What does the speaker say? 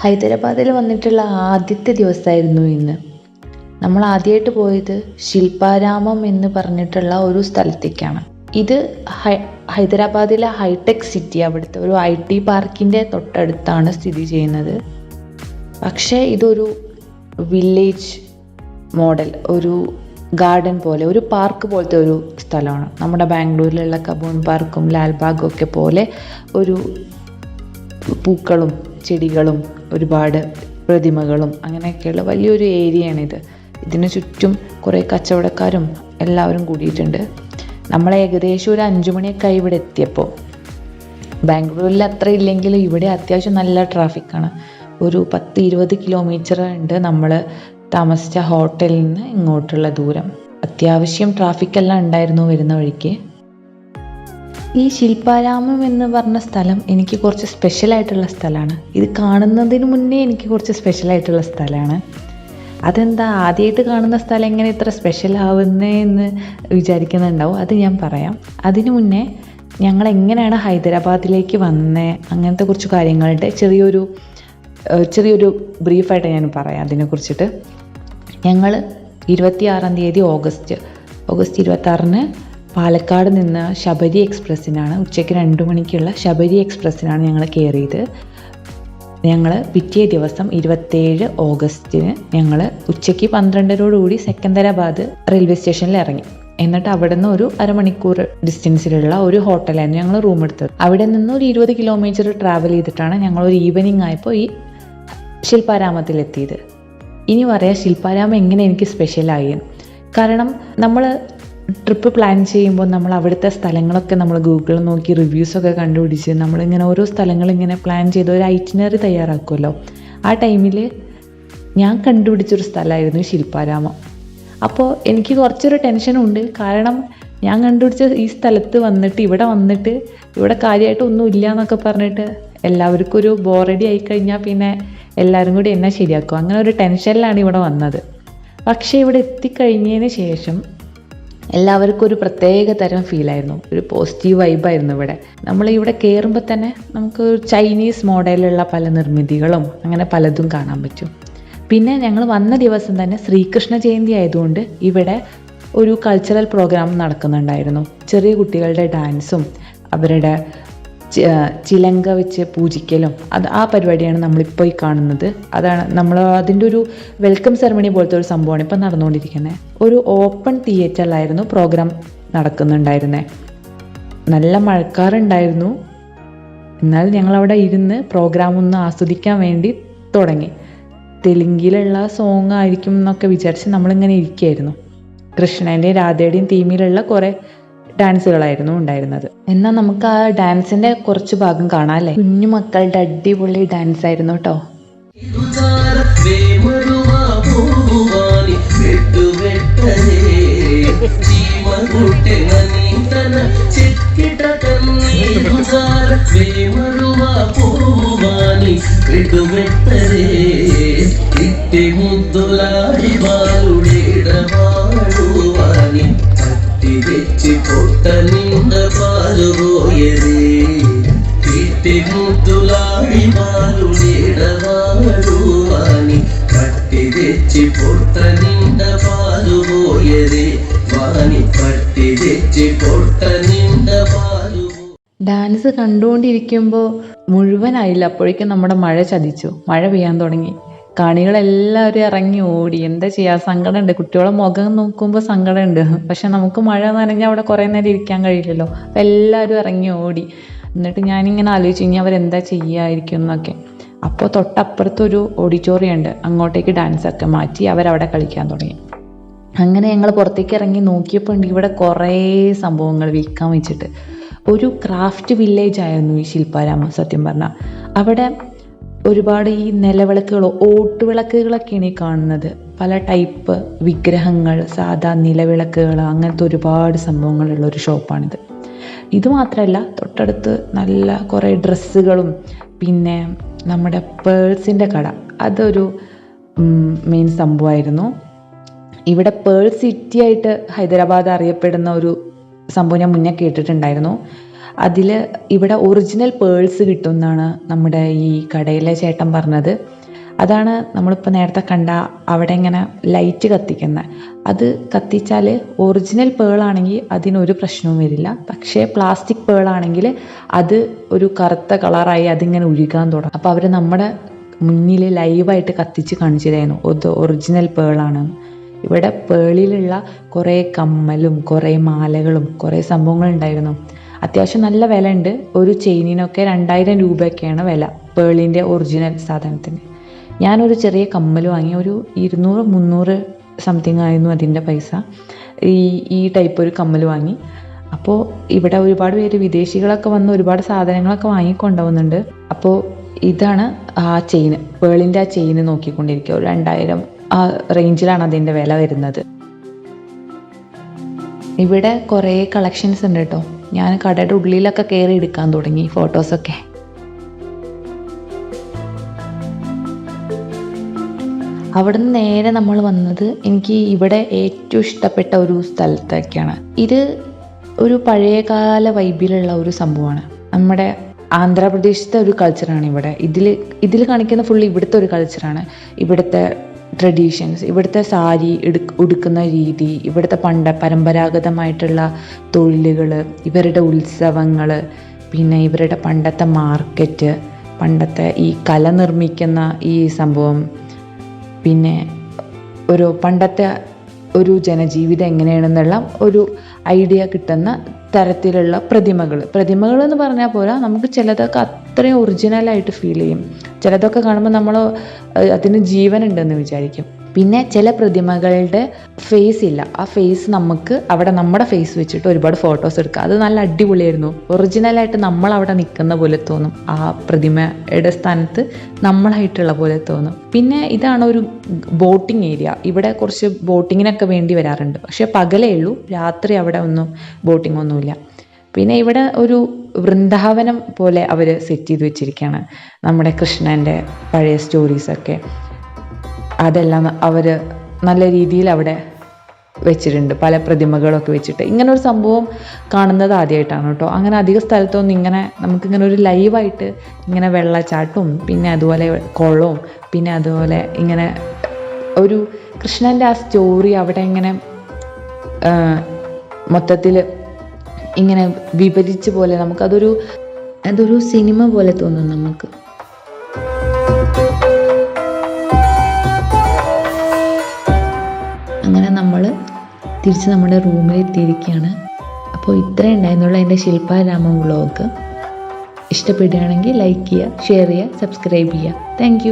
ഹൈദരാബാദിൽ വന്നിട്ടുള്ള ആദ്യത്തെ ദിവസമായിരുന്നു ഇന്ന്. നമ്മൾ ആദ്യമായിട്ട് പോയത് ശില്പാരാമം എന്ന് പറഞ്ഞിട്ടുള്ള ഒരു സ്ഥലത്തേക്കാണ്. ഇത് ഹൈദരാബാദിലെ ഹൈടെക് സിറ്റി അവിടുത്തെ ഒരു ഐ ടി പാർക്കിന്റെ തൊട്ടടുത്താണ് സ്ഥിതി ചെയ്യുന്നത്. പക്ഷേ ഇതൊരു വില്ലേജ് മോഡൽ ഒരു ഗാർഡൻ പോലെ ഒരു പാർക്ക് പോലത്തെ ഒരു സ്ഥലമാണ്. നമ്മുടെ ബാംഗ്ലൂരിലുള്ള കബൂൺ പാർക്കും ലാൽബാഗും ഒക്കെ പോലെ ഒരു പൂക്കളും ചെടികളും ഒരുപാട് പ്രതിമകളും അങ്ങനെയൊക്കെയുള്ള വലിയൊരു ഏരിയയാണിത്. ഇതിന് ചുറ്റും കുറേ കച്ചവടക്കാരും എല്ലാവരും കൂടിയിട്ടുണ്ട്. നമ്മൾ ഏകദേശം ഒരു അഞ്ചു മണിയൊക്കെ ഇവിടെ എത്തിയപ്പോൾ ബാംഗ്ലൂരിൽ അത്ര ഇല്ലെങ്കിലും ഇവിടെ അത്യാവശ്യം നല്ല ട്രാഫിക്കാണ് ഒരു പത്ത് ഇരുപത് കിലോമീറ്റർ ഉണ്ട് നമ്മൾ താമസിച്ച ഹോട്ടലിൽ നിന്ന് ഇങ്ങോട്ടുള്ള ദൂരം. അത്യാവശ്യം ട്രാഫിക്കെല്ലാം ഉണ്ടായിരുന്നു വരുന്ന വഴിക്ക്. ഈ ശില്പാരാമം എന്ന് പറഞ്ഞ സ്ഥലം എനിക്ക് കുറച്ച് സ്പെഷ്യൽ ആയിട്ടുള്ള സ്ഥലമാണ്. ഇത് കാണുന്നതിന് മുന്നേ എനിക്ക് കുറച്ച് സ്പെഷ്യൽ ആയിട്ടുള്ള സ്ഥലമാണ്. അതെന്താ? ആദ്യമായിട്ട് കാണുന്ന സ്ഥലം എങ്ങനെ ഇത്ര സ്പെഷ്യൽ ആവുന്നേ എന്ന് വിചാരിക്കുന്നുണ്ടാവും. അത് ഞാൻ പറയാം. അതിനു മുന്നേ ഞങ്ങൾ എങ്ങനെയാണ് ഹൈദരാബാദിലേക്ക് വന്നത് അങ്ങനത്തെ കുറച്ച് കാര്യങ്ങളുടെ ചെറിയൊരു ചെറിയൊരു ബ്രീഫായിട്ട് ഞാൻ പറയാം അതിനെക്കുറിച്ചിട്ട് ഞങ്ങൾ ഇരുപത്തിയാറാം തീയതി ഓഗസ്റ്റ് ഓഗസ്റ്റ് ഇരുപത്താറിന് പാലക്കാട് നിന്ന് ശബരി എക്സ്പ്രസ്സിനാണ് ഉച്ചയ്ക്ക് രണ്ട് മണിക്കുള്ള ശബരി എക്സ്പ്രസ്സിനാണ് ഞങ്ങൾ കയറിയത് ഞങ്ങൾ പിറ്റേ ദിവസം ഇരുപത്തേഴ് ഓഗസ്റ്റിന് ഞങ്ങൾ ഉച്ചയ്ക്ക് പന്ത്രണ്ടരോടുകൂടി സെക്കന്ദരാബാദ് റെയിൽവേ സ്റ്റേഷനിൽ ഇറങ്ങി എന്നിട്ട് അവിടെ നിന്ന് ഒരു അരമണിക്കൂർ ഡിസ്റ്റൻസിലുള്ള ഒരു ഹോട്ടലായിരുന്നു ഞങ്ങൾ റൂം എടുത്തത്. അവിടെ നിന്ന് ഒരു ഇരുപത് കിലോമീറ്റർ ട്രാവൽ ചെയ്തിട്ടാണ് ഞങ്ങൾ ഒരു ഈവനിങ് ആയപ്പോൾ ഈ ശില്പാരാമത്തിലെത്തിയത്. ഇനി പറയാം ശില്പാരാമം എങ്ങനെ എനിക്ക് സ്പെഷ്യലായി. കാരണം നമ്മൾ ട്രിപ്പ് പ്ലാൻ ചെയ്യുമ്പോൾ നമ്മൾ അവിടുത്തെ സ്ഥലങ്ങളൊക്കെ നമ്മൾ ഗൂഗിളിൽ നോക്കി റിവ്യൂസൊക്കെ കണ്ടുപിടിച്ച് നമ്മളിങ്ങനെ ഓരോ സ്ഥലങ്ങൾ ഇങ്ങനെ പ്ലാൻ ചെയ്ത് ഒരു ഐറ്റിനറി തയ്യാറാക്കുമല്ലോ. ആ ടൈമിൽ ഞാൻ കണ്ടുപിടിച്ചൊരു സ്ഥലമായിരുന്നു ശില്പാരാമം. അപ്പോൾ എനിക്ക് കുറച്ചൊരു ടെൻഷനുണ്ട് കാരണം ഞാൻ കണ്ടുപിടിച്ച ഈ സ്ഥലത്ത് വന്നിട്ട് ഇവിടെ വന്നിട്ട് ഇവിടെ കാര്യമായിട്ടൊന്നും ഇല്ല എന്നൊക്കെ പറഞ്ഞിട്ട് എല്ലാവർക്കും ഒരു ബോറടി ആയി കഴിഞ്ഞാൽ പിന്നെ എല്ലാവരും കൂടി എന്നെ ശരിയാക്കും. അങ്ങനെ ഒരു ടെൻഷനിലാണ് ഇവിടെ വന്നത്. പക്ഷേ ഇവിടെ എത്തിക്കഴിഞ്ഞതിന് ശേഷം എല്ലാവർക്കും ഒരു പ്രത്യേക തരം ഫീലായിരുന്നു ഒരു പോസിറ്റീവ് വൈബായിരുന്നു ഇവിടെ. നമ്മൾ ഇവിടെ കയറുമ്പോൾ തന്നെ നമുക്ക് ചൈനീസ് മോഡലുള്ള പല നിർമ്മിതികളും അങ്ങനെ പലതും കാണാൻ പറ്റും. പിന്നെ ഞങ്ങൾ വന്ന ദിവസം തന്നെ ശ്രീകൃഷ്ണ ജയന്തി ആയതുകൊണ്ട് ഇവിടെ ഒരു കൾച്ചറൽ പ്രോഗ്രാം നടക്കുന്നുണ്ടായിരുന്നു. ചെറിയ കുട്ടികളുടെ ഡാൻസും അവരുടെ ചിലങ്ക വെച്ച് പൂജിക്കലും. അത് ആ പരിപാടിയാണ് നമ്മളിപ്പോൾ ഈ കാണുന്നത്. അതാണ് നമ്മൾ അതിന്റെ ഒരു വെൽക്കം സെറമണി പോലത്തെ ഒരു സംഭവമാണ് ഇപ്പം നടന്നുകൊണ്ടിരിക്കുന്നത്. ഒരു ഓപ്പൺ തിയേറ്ററിലായിരുന്നു പ്രോഗ്രാം നടക്കുന്നുണ്ടായിരുന്നത് നല്ല മഴക്കാറുണ്ടായിരുന്നു. എന്നാൽ ഞങ്ങളവിടെ ഇരുന്ന് പ്രോഗ്രാം ഒന്ന് ആസ്വദിക്കാൻ വേണ്ടി തുടങ്ങി. തെലുങ്കിലുള്ള സോങ് ആയിരിക്കും എന്നൊക്കെ വിചാരിച്ച് നമ്മളിങ്ങനെ ഇരിക്കുകയായിരുന്നു കൃഷ്ണന്റെയും രാധയുടെയും തീമിലുള്ള കുറേ ഡാൻസുകളായിരുന്നു ഉണ്ടായിരുന്നത്. എന്നാൽ നമുക്ക് ആ ഡാൻസിന്റെ കുറച്ച് ഭാഗം കാണാല്ലേ കുഞ്ഞു കുഞ്ഞുമക്കളുടെ അടിപൊളി ഡാൻസ് ആയിരുന്നു കേട്ടോ ിട്ടുവെട്ടരേ നിണ്ട നിണ്ട ഡാൻസ് കണ്ടുകൊണ്ടിരിക്കുമ്പോൾ മുഴുവനായില്ല. അപ്പോഴേക്കും നമ്മുടെ മഴ ചതിച്ചു. മഴ പെയ്യാൻ തുടങ്ങി. കാണികളെല്ലാവരും ഇറങ്ങി ഓടി. എന്താ ചെയ്യാ? സങ്കടമുണ്ട്. കുട്ടികളെ മുഖം നോക്കുമ്പോൾ സങ്കടമുണ്ട്. പക്ഷെ നമുക്ക് മഴ നനഞ്ഞ അവിടെ കുറേ നേരം ഇരിക്കാൻ കഴിയില്ലല്ലോ. അപ്പോൾ എല്ലാവരും ഇറങ്ങി ഓടി. എന്നിട്ട് ഞാനിങ്ങനെ ആലോചിച്ച് കഴിഞ്ഞാൽ അവരെന്താ ചെയ്യായിരിക്കും എന്നൊക്കെ. അപ്പോൾ തൊട്ടപ്പുറത്തൊരു ഓഡിറ്റോറിയം ഉണ്ട് അങ്ങോട്ടേക്ക് ഡാൻസൊക്കെ മാറ്റി അവരവിടെ കളിക്കാൻ തുടങ്ങി. അങ്ങനെ ഞങ്ങൾ പുറത്തേക്ക് ഇറങ്ങി നോക്കിയപ്പോൾ ഉണ്ട് ഇവിടെ കുറേ സംഭവങ്ങൾ വിൽക്കാൻ വെച്ചിട്ട്. ഒരു ക്രാഫ്റ്റ് വില്ലേജ് ആയിരുന്നു ഈ ശില്പാരാമം സത്യം പറഞ്ഞാൽ അവിടെ ഒരുപാട് ഈ നിലവിളക്കുകൾ ഓട്ടുവിളക്കുകളൊക്കെയാണ് ഈ കാണുന്നത്. പല ടൈപ്പ് വിഗ്രഹങ്ങൾ സാധാ നിലവിളക്കുകൾ അങ്ങനത്തെ ഒരുപാട് സംഭവങ്ങളുള്ള ഒരു ഷോപ്പാണിത്. ഇത് മാത്രമല്ല തൊട്ടടുത്ത് നല്ല കുറേ ഡ്രസ്സുകളും പിന്നെ നമ്മുടെ പേഴ്സിന്റെ കട. അതൊരു മെയിൻ സംഭവമായിരുന്നു. ഇവിടെ പേൾ സിറ്റി ആയിട്ട് ഹൈദരാബാദ് അറിയപ്പെടുന്ന ഒരു സംഭവം ഞാൻ മുന്നേ കേട്ടിട്ടുണ്ടായിരുന്നു. അതിൽ ഇവിടെ ഒറിജിനൽ പേൾസ് കിട്ടും എന്നാണ് നമ്മുടെ ഈ കടയിലെ ചേട്ടൻ പറഞ്ഞത്. അതാണ് നമ്മളിപ്പോൾ നേരത്തെ കണ്ട അവിടെ ഇങ്ങനെ ലൈറ്റ് കത്തിക്കുന്നത് അത് കത്തിച്ചാൽ ഒറിജിനൽ പേളാണെങ്കിൽ അതിനൊരു പ്രശ്നവും വരില്ല. പക്ഷേ പ്ലാസ്റ്റിക് പേളാണെങ്കിൽ അത് ഒരു കറുത്ത കളറായി അതിങ്ങനെ ഒഴുകാൻ തുടങ്ങും. അപ്പോൾ അവർ നമ്മുടെ മുന്നിൽ ലൈവായിട്ട് കത്തിച്ച് കാണിച്ചു തരുന്നു ഇത് ഒറിജിനൽ പേളാണ് ഇവിടെ പേളിലുള്ള കുറേ കമ്മലും കുറേ മാലകളും കുറേ സംഭവങ്ങളുണ്ടായിരുന്നു അത്യാവശ്യം നല്ല വില ഉണ്ട് ഒരു ചെയിനിനൊക്കെ രണ്ടായിരം രൂപയൊക്കെയാണ് വില. പേളിന്റെ ഒറിജിനൽ സാധനത്തിന്. ഞാനൊരു ചെറിയ കമ്മൽ വാങ്ങി ഒരു ഇരുന്നൂറ് മുന്നൂറ് സംതിങ് ആയിരുന്നു അതിന്റെ പൈസ. ഈ ഈ ടൈപ്പ് ഒരു കമ്മൽ വാങ്ങി. അപ്പോൾ ഇവിടെ ഒരുപാട് പേര് വിദേശികളൊക്കെ വന്ന് ഒരുപാട് സാധനങ്ങളൊക്കെ വാങ്ങിക്കൊണ്ടുപോകുന്നുണ്ട് അപ്പോൾ ഇതാണ് ആ ചെയിന് പേളിന്റെ ആ ചെയിന് നോക്കിക്കൊണ്ടിരിക്കുക. ഒരു രണ്ടായിരം ആ റേഞ്ചിലാണ് അതിന്റെ വില വരുന്നത്. ഇവിടെ കുറേ കളക്ഷൻസ് ഉണ്ട് കേട്ടോ. ഞാൻ കടയുടെ ഉള്ളിലൊക്കെ കയറി എടുക്കാൻ തുടങ്ങി ഫോട്ടോസൊക്കെ അവിടുന്ന് നേരെ നമ്മൾ വന്നത് എനിക്ക് ഇവിടെ ഏറ്റവും ഇഷ്ടപ്പെട്ട ഒരു സ്ഥലത്തേക്കാണ് ഇത് ഒരു പഴയകാല വൈബിലുള്ള ഒരു സംഭവമാണ്. നമ്മുടെ ആന്ധ്രാപ്രദേശത്തെ ഒരു കൾച്ചറാണ് ഇവിടെ. ഇതിൽ ഇതിൽ കാണിക്കുന്ന ഫുൾ ഇവിടുത്തെ ഒരു കൾച്ചറാണ് ഇവിടുത്തെ ട്രഡീഷൻസ് ഇവിടുത്തെ സാരി ഉടുക്കുന്ന രീതി ഇവിടുത്തെ പണ്ട പരമ്പരാഗതമായിട്ടുള്ള തൊഴിലുകൾ ഇവരുടെ ഉത്സവങ്ങൾ പിന്നെ ഇവരുടെ പണ്ടത്തെ മാർക്കറ്റ് പണ്ടത്തെ ഈ കല നിർമ്മിക്കുന്ന ഈ സംഭവം പിന്നെ ഒരു പണ്ടത്തെ ഒരു ജനജീവിതം എങ്ങനെയാണെന്നുള്ള ഒരു ഐഡിയ കിട്ടുന്ന തരത്തിലുള്ള പ്രതിമകൾ പ്രതിമകൾ എന്ന് പറഞ്ഞാൽ പോരാ നമുക്ക് ചിലതൊക്കെ അത്രയും ഒറിജിനലായിട്ട് ഫീൽ ചെയ്യും. ചിലതൊക്കെ കാണുമ്പോൾ നമ്മൾ അതിന് ജീവനുണ്ടെന്ന് വിചാരിക്കും. പിന്നെ ചില പ്രതിമകളുടെ ഫേസ് ഇല്ല. ആ ഫേസ് നമുക്ക് അവിടെ നമ്മുടെ ഫേസ് വെച്ചിട്ട് ഒരുപാട് ഫോട്ടോസ് എടുക്കാം. അത് നല്ല അടിപൊളിയായിരുന്നു. ഒറിജിനലായിട്ട് നമ്മൾ അവിടെ നിൽക്കുന്ന പോലെ തോന്നും. ആ പ്രതിമയുടെ സ്ഥാനത്ത് നമ്മളായിട്ടുള്ള പോലെ തോന്നും. പിന്നെ ഇതാണ് ഒരു ബോട്ടിംഗ് ഏരിയ ഇവിടെ കുറച്ച് ബോട്ടിങ്ങിനൊക്കെ വേണ്ടി വരാറുണ്ട്. പക്ഷേ പകലേ ഉള്ളൂ. രാത്രി അവിടെ ഒന്നും ബോട്ടിംഗ് ഒന്നുമില്ല. പിന്നെ ഇവിടെ ഒരു വൃന്ദാവനം പോലെ അവർ സെറ്റ് ചെയ്ത് വെച്ചിരിക്കുകയാണ്. നമ്മുടെ കൃഷ്ണന്റെ പഴയ സ്റ്റോറീസൊക്കെ അതെല്ലാം അവർ നല്ല രീതിയിൽ അവിടെ വെച്ചിട്ടുണ്ട്. പല പ്രതിമകളൊക്കെ വെച്ചിട്ട്. ഇങ്ങനെ ഒരു സംഭവം കാണുന്നത് ആദ്യമായിട്ടാണ് കേട്ടോ. അങ്ങനെ അധിക സ്ഥലത്തൊന്നും ഇങ്ങനെ നമുക്കിങ്ങനെ ഒരു ലൈവായിട്ട് ഇങ്ങനെ വെള്ളച്ചാട്ടവും പിന്നെ അതുപോലെ കുളവും പിന്നെ അതുപോലെ ഇങ്ങനെ ഒരു കൃഷ്ണന്റെ ആ സ്റ്റോറി അവിടെ ഇങ്ങനെ മൊത്തത്തിൽ ഇങ്ങനെ വിഭജിച്ച് പോലെ നമുക്കതൊരു അതൊരു സിനിമ പോലെ തോന്നും നമുക്ക്. തിരിച്ച് നമ്മുടെ റൂമിൽ എത്തിയിരിക്കുകയാണ്. അപ്പോൾ ഇത്രയും ഉണ്ടായിരുന്നുള്ള എന്റെ ശില്പാരാമ വ്ളോഗ്. ഇഷ്ടപ്പെടുകയാണെങ്കിൽ ലൈക്ക് ചെയ്യുക ഷെയർ ചെയ്യുക സബ്സ്ക്രൈബ് ചെയ്യുക. താങ്ക്